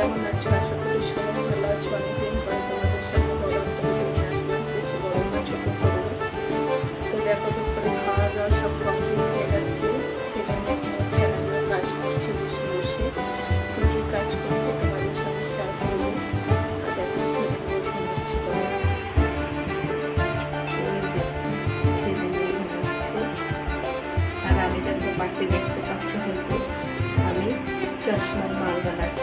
কেমন আছো আশা করি সবাই ভালো আছো। অনেকদিন পরে তোমাদের সাথে বড় একটা নিয়ে আসলাম। বেশি বড় না, ছোট করব তো দেখো তো করে খাওয়া দাওয়া সব কমপ্লিট হয়ে গেছে। সেটা নিয়ে এখন চ্যানেলে কাজ করছে, বসে বসে। তো কী কাজ করছে তোমাদের সাথে শেয়ার করব। আর দেখো ছেলেগুলো ঘুমাচ্ছে আর আমি দেখো, পাশে দেখতে পাচ্ছি হয়তো আমি চশমার মাল বানাচ্ছি